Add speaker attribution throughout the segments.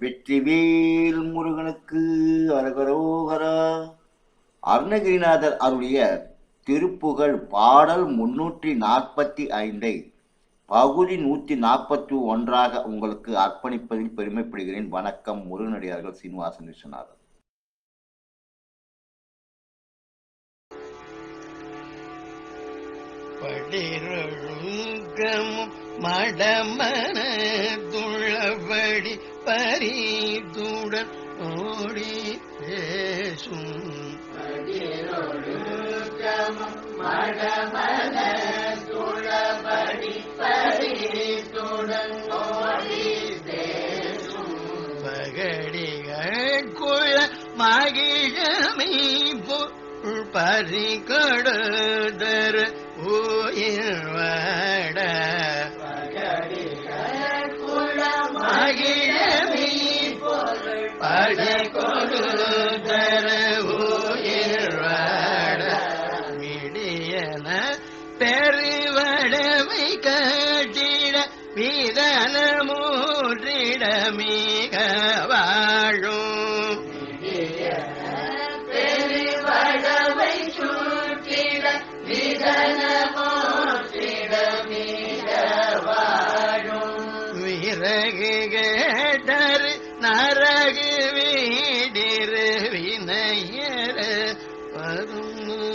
Speaker 1: வெற்றிவேல் முருகனுக்கு அரகரோகரா. அருணகிரிநாதர் அருடைய திருப்புகழ் பாடல் முன்னூற்றி நாற்பத்தி ஐந்தை பகுதி நூற்றி நாற்பத்தி ஒன்றாக உங்களுக்கு அர்ப்பணிப்பதில் பெருமைப்படுகிறேன். வணக்கம் முருகனடியார்கள் சீனிவாசன் விஸ்வநாதன்.
Speaker 2: படிரொழுங்கமும் மடமன துளபடி பரிதுடன் ஓடி பேசும். பகடிகள் குள்ள மகிழமை பொருள் பறிகொடுதர் கட்டிட விதன மூன்றிட மிக வாழும் விறகு கேட்டர் நரகு வீடிரு வினையர பதுமுருள்வாயே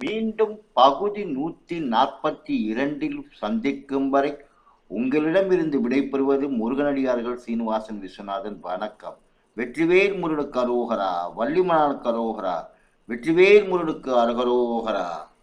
Speaker 1: மீண்டும் பகுதி நூற்றி நாற்பத்தி இரண்டில் சந்திக்கும் வரை உங்களிடமிருந்து விடைபெறுவது முருகனடியார்கள் சீனிவாசன் விஸ்வநாதன். வணக்கம். வெற்றிவேல் முருகனுக்கு அரோகரா. வள்ளிமணனுக்கு அரோகரா. வெற்றிவேல் முருகனுக்கு அருகரோகரா.